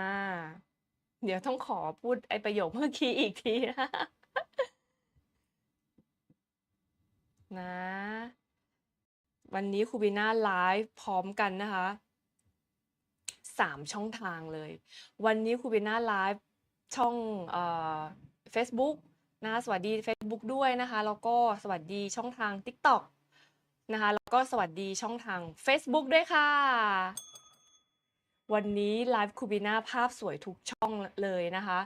่า เดี๋ยวต้องขอพูดไอ้ประโยคเมื่อกี้อีกทีนะนะ วันนี้ครูบีน่าไลฟ์พร้อมกันนะคะสามช่องทางเลย วันนี้ครูบีน่าไลฟ์ช่องเอ่อ Facebook นะคะสวัสดี Facebook ด้วยนะคะ แล้วก็สวัสดีช่องทาง TikTok นะคะ แล้วก็สวัสดีช่องทาง Facebook ด้วยค่ะ วันนี้ไลฟ์คูบีน่าภาพสวยทุกช่องเลยนะคะ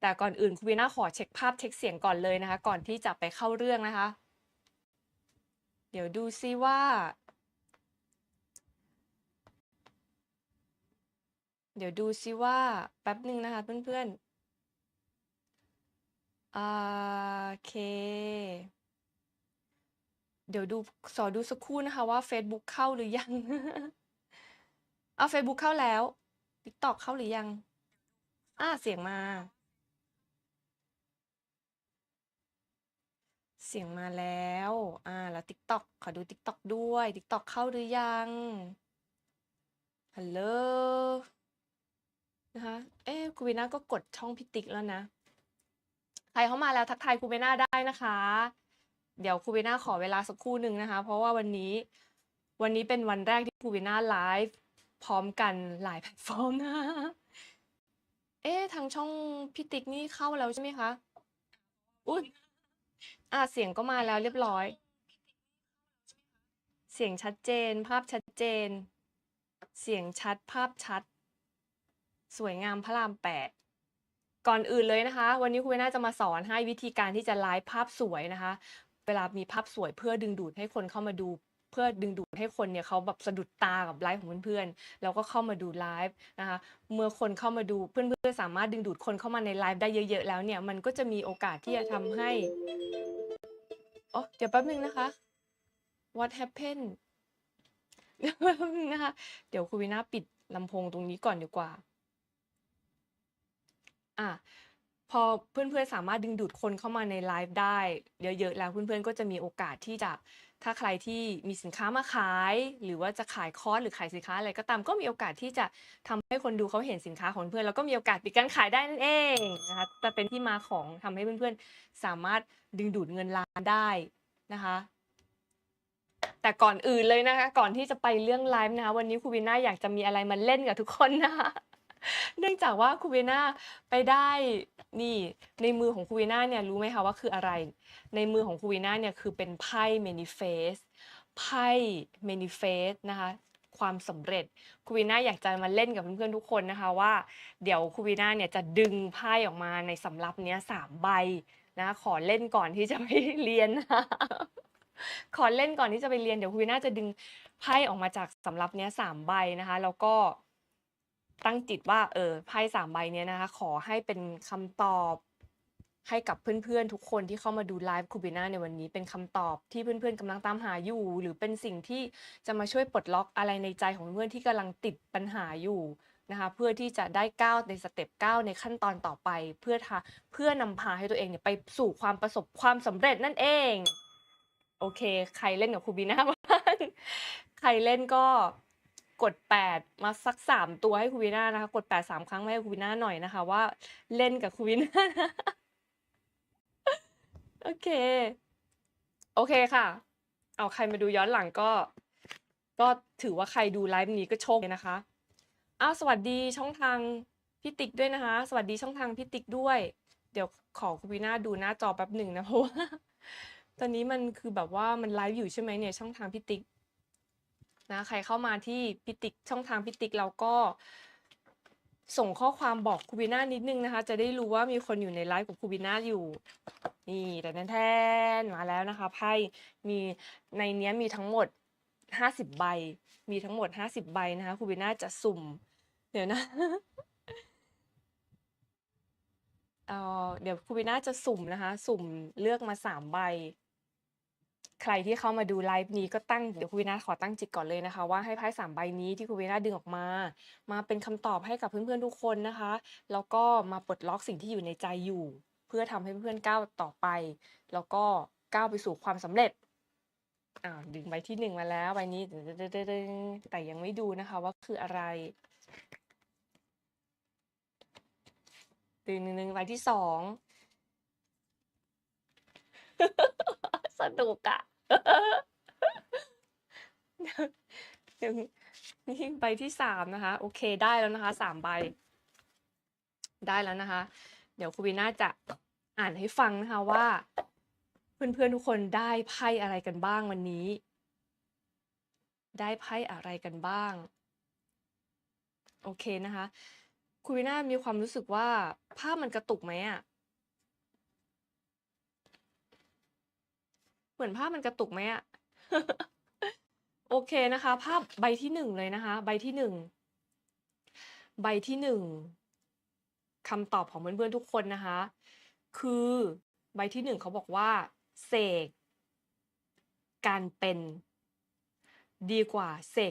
แต่ก่อนอื่นคูบีน่าขอเช็คภาพเช็คเสียงก่อนเลยนะคะ ก่อนที่จะไปเข้าเรื่องนะคะ เดี๋ยวดูซิว่า เดี๋ยวดูซิว่าแป๊บหนึ่งนะคะเพื่อนๆโอเค เดี๋ยวดูสอดูสักครู่นะคะว่า Facebook เข้าหรือยัง เอา Facebook เข้าแล้ว TikTok เข้าหรือยัง อ่าเสียงมา เสียงมาแล้ว อ่า แล้ว TikTok ขอดู TikTok ด้วย TikTok เข้าหรือยังฮัลโหลนะคะ เอ๊ครูเบน่าก็กดช่องพี่ติ๊กแล้วนะ ใครเข้ามาแล้วทักทายครูเบน่าได้นะคะ เดี๋ยวครูเบน่าขอเวลาสักครู่หนึ่งนะคะ เพราะว่าวันนี้ วันนี้เป็นวันแรกที่ครูเบน่าไลฟ์ พร้อมกันหลายแพลตฟอร์มนะ เอ๊ะทางช่องพี่ติ๊กนี่เข้าแล้วใช่ไหมคะ อุ้ยอ่าเสียงก็มาแล้วเรียบร้อย เสียงชัดเจน ภาพชัดเจน เสียงชัดภาพชัด สวยงามพระรามแปดก่อนอื่นเลยนะคะ วันนี้ครูเบน่าจะมาสอนให้วิธีการที่จะไลฟ์ภาพสวยนะคะ เวลามีภาพสวยเพื่อดึงดูดให้คนเข้ามาดู เพื่อดึงดูดให้คนเนี่ยเขาแบบสะดุดตากับไลฟ์ของเพื่อนๆ แล้วก็เข้ามาดูไลฟ์นะคะ เมื่อคนเข้ามาดูเพื่อนๆ สามารถดึงดูดคนเข้ามาในไลฟ์ได้เยอะๆ แล้วเนี่ยมันก็จะมีโอกาสที่จะทำให้ อ๋อ เดี๋ยวแป๊บนึงนะคะ what happened เดี๋ยวแป๊บนึงนะคะ เดี๋ยวครูวีน่าปิดลำโพงตรงนี้ก่อนดีกว่า อะพอเพื่อนๆ สามารถดึงดูดคนเข้ามาในไลฟ์ได้เยอะๆ แล้วเพื่อนๆ ก็จะมีโอกาสที่จะ ถ้าใครที่มีสินค้ามาขาย หรือว่าจะขายคอร์สหรือขายสินค้าอะไรก็ตาม ก็มีโอกาสที่จะทำให้คนดูเขาเห็นสินค้าของเพื่อนแล้วก็มีโอกาสปิดการขายได้นั่นเองนะคะจะเป็นที่มาของทำให้เพื่อนๆ สามารถดึงดูดเงินล้านได้นะคะแต่ก่อนอื่นเลยนะคะ ก่อนที่จะไปเรื่องไลฟ์นะคะ วันนี้ครูวิน่าอยากจะมีอะไรมาเล่นกับทุกคนนะคะ เนื่องจากว่าครูวิน่าไปได้นี่ในมือของครูวิน่าเนี่ยรู้ไหมคะว่าคืออะไร ในมือของครูวิน่าเนี่ยคือเป็นไพ่เมนิเฟสไพ่เมนิเฟสนะคะความสำเร็จครูวิน่าอยากจะมาเล่นกับเพื่อนๆทุกคนนะคะว่า เดี๋ยวครูวิน่าเนี่ยจะดึงไพ่ออกมาในสำรับเนี้ยสามใบนะขอเล่นก่อนที่จะไปเรียนนะขอเล่นก่อนที่จะไปเรียนเดี๋ยวครูวิน่าจะดึงไพ่ออกมาจากสำรับเนี้ยสามใบนะคะ แล้วก็ ตั้งจิตว่าเออไพ่สามใบเนี้ยนะคะ ขอให้เป็นคำตอบให้กับเพื่อนๆทุกคนที่เข้ามาดูไลฟ์คูบิน่าในวันนี้เป็นคำตอบที่เพื่อนๆกำลังตามหาอยู่ หรือเป็นสิ่งที่จะมาช่วยปลดล็อกอะไรในใจของเพื่อนที่กำลังติดปัญหาอยู่นะคะเพื่อที่จะได้ก้าวในสเต็ปก้าวในขั้นตอนต่อไป เพื่อทาเพื่อนำพาให้ตัวเองเนี่ยไปสู่ความประสบความสำเร็จนั่นเอง โอเค ใครเล่นกับคูบีน่าบ้างใครเล่นก็ กดแปดมาสักสามตัวให้ครูบีน่านะคะ กดแปดสามครั้งมาให้ครูบีน่าหน่อยนะคะ ว่าเล่นกับครูบีน่าโอเค โอเคค่ะ เอาใครมาดูย้อนหลังก็ ก็ถือว่าใครดูไลฟ์นี้ก็โชคดีนะคะอ้าวสวัสดีช่องทางพี่ติ๊กด้วยนะคะ สวัสดีช่องทางพี่ติ๊กด้วย เดี๋ยวขอคุณพีน่าดูหน้าจอแป๊บหนึ่งนะเพราะว่าตอนนี้มันคือแบบว่ามันไลฟ์อยู่ใช่ไหมเนี่ยช่องทางพี่ติ๊ก นะใครเข้ามาที่พี่ติ๊กช่องทางพี่ติ๊กเราก็ ส่งข้อความบอกคูบีน่านิดนึงนะคะ จะได้รู้ว่ามีคนอยู่ในไลฟ์กับคูบีน่าอยู่ นี่แต่แทนๆมาแล้วนะคะไพ่มีในเนี้ยมีทั้งหมดห้าสิบใบ มีทั้งหมดห้าสิบใบนะคะคูบีน่าจะสุ่ม เดี๋ยวนะเอ่อเดี๋ยวคูบีน่าจะสุ่มนะคะ สุ่มเลือกมาสามใบ ใครที่เข้ามาดูไลฟ์นี้ก็ตั้งเดี๋ยวครูวีนาขอตั้งจิตก่อนเลยนะคะ ว่าให้ไพ่สามใบนี้ที่ครูวีนาดึงออกมา มาเป็นคำตอบให้กับเพื่อนๆทุกคนนะคะ แล้วก็มาปลดล็อกสิ่งที่อยู่ในใจอยู่ เพื่อทำให้เพื่อนๆก้าวต่อไป แล้วก็ก้าวไปสู่ความสำเร็จอ่าดึงใบที่หนึ่งมาแล้วใบนี้ตึ๊ดๆๆๆแต่ยังไม่ดูนะคะว่าคืออะไรตึงหนึ่งใบที่สอง สนุกอะหนึ่งนี่ใบที่สามนะคะ โอเคได้แล้วนะคะสามใบ ได้แล้วนะคะ เดี๋ยวครูบีน่าจะอ่านให้ฟังนะคะว่า เพื่อนๆทุกคนได้ไพ่อะไรกันบ้างวันนี้ ได้ไพ่อะไรกันบ้าง โอเคนะคะครูบีน่ามีความรู้สึกว่าภาพมันกระตุกไหมอะ เหมือนภาพมันกระตุกไหมอะโอเคนะคะ ภาพใบที่หนึ่งเลยนะคะ ใบที่หนึ่งใบที่หนึ่งคำตอบของเพื่อนๆทุกคนนะคะ คือใบที่หนึ่งเขาบอกว่าเสกการเป็นดีกว่าเสก